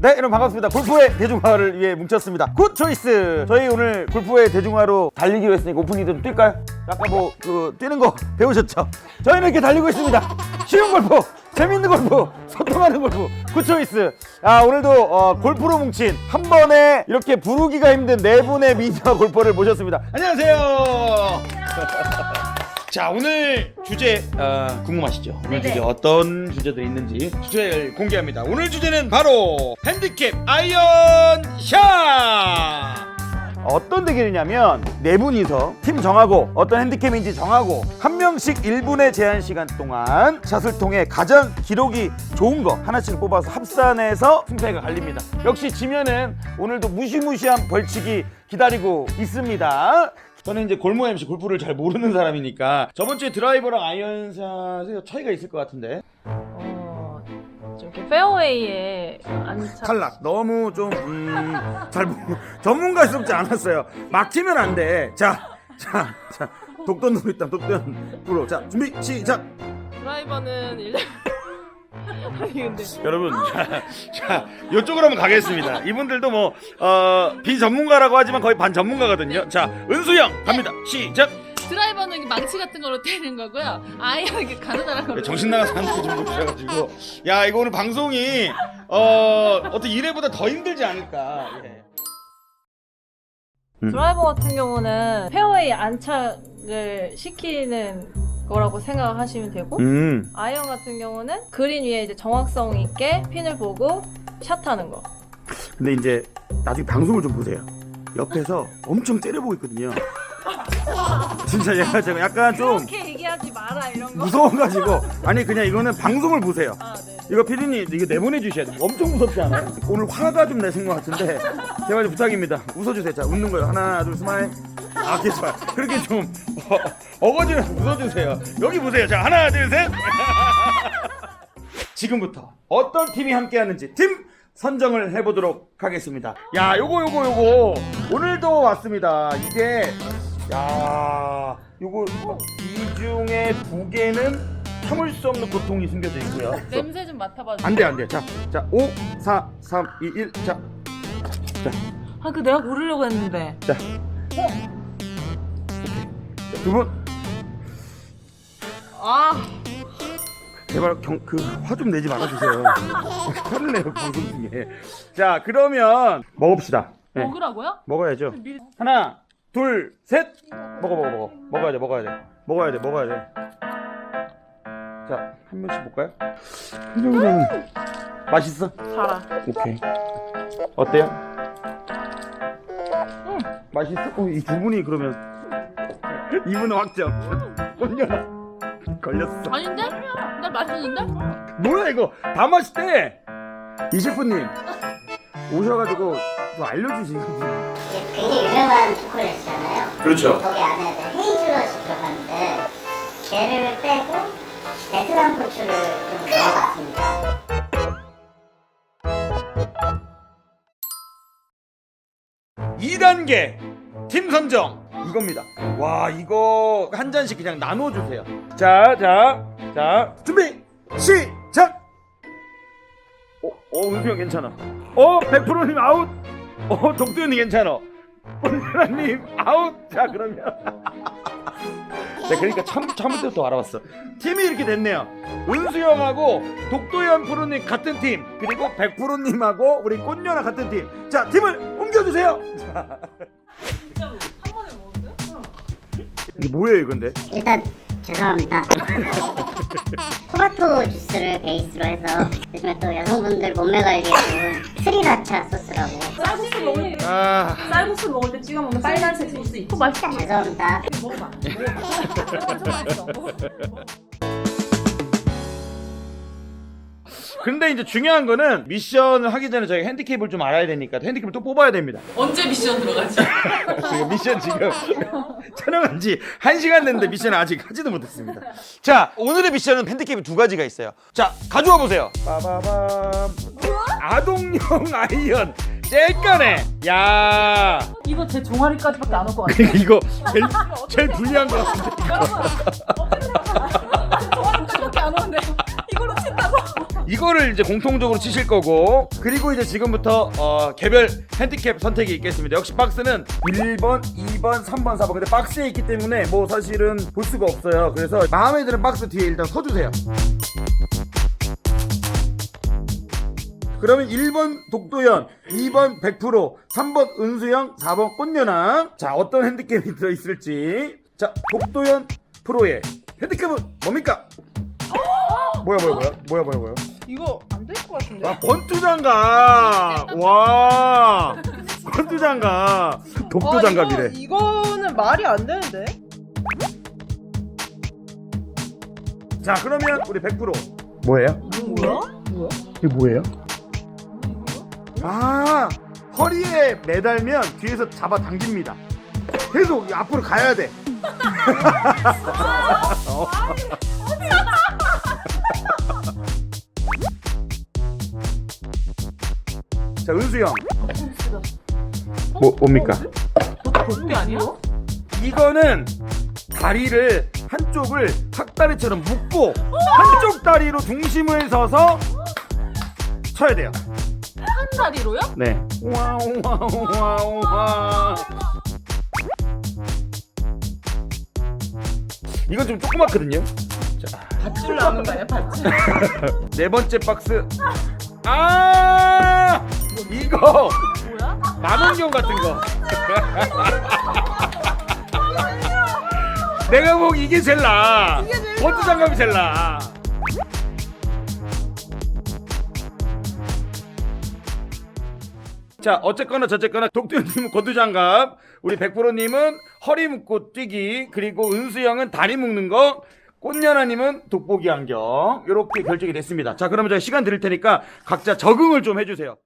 네, 여러분 반갑습니다. 골프의 대중화를 위해 뭉쳤습니다. 굿 초이스. 저희 오늘 골프의 대중화로 달리기로 했으니까 오프닝 좀 뛸까요? 아까 뭐 그 뛰는 거 배우셨죠? 저희는 이렇게 달리고 있습니다. 쉬운 골프, 재밌는 골프, 소통하는 골프. 굿 초이스. 아 오늘도 어, 골프로 뭉친 한 번에 이렇게 부르기가 힘든 네 분의 미녀 골퍼를 모셨습니다. 안녕하세요. 자 오늘 주제 어, 궁금하시죠? 오늘 네네. 주제 어떤 주제들이 있는지 주제를 공개합니다. 오늘 주제는 바로 핸디캡 아이언 샷. 어떤 대결이냐면 네 분이서 팀 정하고 어떤 핸디캡인지 정하고 한 명씩 1분의 제한 시간 동안 샷을 통해 가장 기록이 좋은 거 하나씩 뽑아서 합산해서 승패가 갈립니다. 역시 지면은 오늘도 무시무시한 벌칙이 기다리고 있습니다. 저는 이제 골무 MC 골프를 잘 모르는 사람이니까 저번 주에 드라이버랑 아이언샷에 차이가 있을 것 같은데. 어, 좀 이렇게 페어웨이에 안착. 탈락. 너무 좀잘 전문가스럽지 않았어요. 막히면 안 돼 자 자 자. 독던 누리땀 독던 프로 자 준비 시작. 드라이버는 일. 아니 근데. 여러분 자, 자 이쪽으로 한번 가겠습니다. 이분들도 뭐 어, 비전문가라고 하지만 거의 반 전문가거든요. 자 은수형 갑니다. 시작. 드라이버는 망치 같은 걸로 때리는 거고요. 아이언은 이렇게 가느다란 걸로. 네, 정신 나간 사람들 좀 보셔가지고. 야 이거 오늘 방송이 어 어떤 1회보다 더 힘들지 않을까. 예. 드라이버 같은 경우는 페어웨이 안착을 시키는 거라고 생각하시면 되고 음 아이언 같은 경우는 그린 위에 이제 정확성 있게 핀을 보고 샷하는 거. 근데 이제 나중에 방송을 좀 보세요. 옆에서 엄청 째려보고 있거든요. 진짜 얘가 제가 약간 좀 그렇게 얘기하지 마라 이런 거. 무서워가지고 아니 그냥 이거는 방송을 보세요. 아 네. 이거 피디님 이거 내보내 주셔야 돼요. 엄청 무섭지 않아요? 오늘 화가 좀 내신 것 같은데 제발 좀 부탁입니다. 웃어주세요. 자 웃는 거예요. 하나 둘 스마일. 아 괜찮아. 그렇게 좀 어, 어거지면서 웃어주세요. 여기 보세요. 자 하나 둘 셋. 지금부터 어떤 팀이 함께하는지 팀 선정을 해보도록 하겠습니다. 야, 요거 요거 요거 오늘도 왔습니다. 이게 야, 요거 이 중에 두 개는 참을 수 없는 고통이 숨겨져 있고요. 냄새 좀 맡아봐. 안 돼, 안 돼. 자, 자, 5, 4, 3, 2, 1. 자, 아, 그 내가 고르려고 했는데. 자. 두 분, 아 제발 경, 그, 화 좀 내지 말아주세요. 화를 내요, 방송 중에. 자, 그러면 먹읍시다. 네. 먹으라고요? 먹어야죠. 하나, 둘, 셋. 먹어, 먹어, 먹어. 먹어야 돼, 먹어야 돼. 먹어야 돼, 먹어야 돼. 자, 한 명씩 볼까요? 한정이는 맛있어? 달아. 오케이. 어때요? 맛있어? 어, 이 두 분이 그러면 이분은 확정. 걸려. 걸렸어. 아닌데? 나 맛있는데? 뭐야 이거? 다 맛있대. 이 셰프님 오셔가지고 좀 알려주시지. 굉장히 유명한 초콜릿이잖아요. 그렇죠. 거기 안에 헤이즐넛이 들어가는데 걔를 빼고 베트남 고추를 좀 넣어봤습니다. 2단계 팀 선정 이겁니다. 와 이거 한 잔씩 그냥 나눠주세요. 자, 자, 자 준비 시작. 어, 어 은수 형 괜찮아. 어, 100%님 아웃. 어, 독두현님 괜찮아. 은수님 아웃. 자 그러면. 네, 그러니까 참 참을 때부터 알아봤어. 팀이 이렇게 됐네요. 은수형하고 독도현 프로님 같은 팀, 그리고 100%님하고 우리 꽃녀나 같은 팀. 자, 팀을 옮겨주세요. 자. 이게 뭐예요, 이건데? 일단 죄송합니다. 토마토 주스를 베이스로 해서 요즘에 또 여성분들 몸매 관리에 좋은 스리라차 소스라고 먹을 때, 아, 쌀국수 먹을 때 찍어 먹는 빨간색 소스 있고 맛있다. 죄송합니다. 먹어봐. 근데 이제 중요한 거는 미션을 하기 전에 저희가 핸디캡을 좀 알아야 되니까 핸디캡을 또 뽑아야 됩니다. 언제 미션 들어가지? 지금 미션 지금 촬영한 지 1시간 됐는데 미션을 아직 하지도 못했습니다. 자, 오늘의 미션은 핸디캡이 두 가지가 있어요. 자, 가져와 보세요. 빠바밤. 아동용 아이언. 젤까네. 야. 이거 제 종아리까지밖에 안 올 것 같아. 이거 제일, 제일 불리한 거 같은데. 종아리까지밖에 안 오는데 이걸로 친다고? 이거를 이제 공통적으로 치실 거고 그리고 이제 지금부터 어, 개별 핸디캡 선택이 있겠습니다. 역시 박스는 1번, 2번, 3번, 4번. 근데 박스에 있기 때문에 뭐 사실은 볼 수가 없어요. 그래서 마음에 드는 박스 뒤에 일단 서주세요. 그러면 1번 독도연, 2번 100%, 3번 은수영, 4번 꽃연아. 자, 어떤 핸디캡이 들어있을지. 자, 독도연 프로의 핸디캡은 뭡니까? 뭐야, 뭐야, 뭐야? 뭐야, 뭐야, 뭐야? 이거 안 될 것 같은데? 와, 권투장갑! 와! 권투장갑! 독도장갑이래. 이거는 말이 안 되는데? 자, 그러면 우리 100% 뭐예요? 뭐야? 뭐야? 이게 뭐예요? 아, 허리에 매달면 뒤에서 잡아 당깁니다. 계속 이 앞으로 가야 돼. 어. 자, 은수 형. 뭐 뭡니까? 복비 아니야? 이거는 다리를 한쪽을 탁다리처럼 묶고 한쪽 다리로 중심을 서서 쳐야 돼요. 한 다리로요? 네. 와우와우와우와. 이건 좀 조그맣거든요. 자, 밧줄 나오는 거 아니야? 밧줄? 네 번째 박스. 아, 이거 뭐야? 만원경 같은 거. 내가 보기 이게 제일 나아. 버트 장갑이 제일 나 자, 어쨌거나 저쨌거나 독두현님은 고두장갑, 우리 백프로님은 허리 묶고 뛰기, 그리고 은수형은 다리 묶는 거, 꽃연아님은 돋보기 안경 이렇게 결정이 됐습니다. 자, 그러면 제가 시간 드릴 테니까 각자 적응을 좀 해주세요.